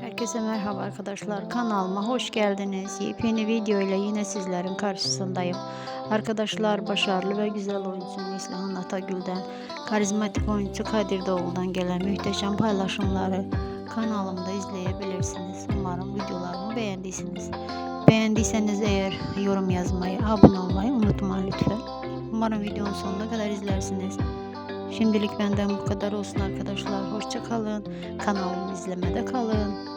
Herkese merhaba arkadaşlar. Kanalıma hoş geldiniz. Yepyeni video ile yine sizlerin karşısındayım. Arkadaşlar başarılı ve güzel oyuncu Neslihan Atagül'den, karizmatik oyuncu Kadir Doğulu'dan gelen muhteşem paylaşımları kanalımda izleyebilirsiniz. Umarım videolarımı beğendiysiniz. Beğendiyseniz eğer yorum yazmayı, abone olmayı unutmayın lütfen. Umarım videonun sonuna kadar izlersiniz. Şimdilik benden bu kadar olsun arkadaşlar. Hoşça kalın. Kanalımı izlemede kalın.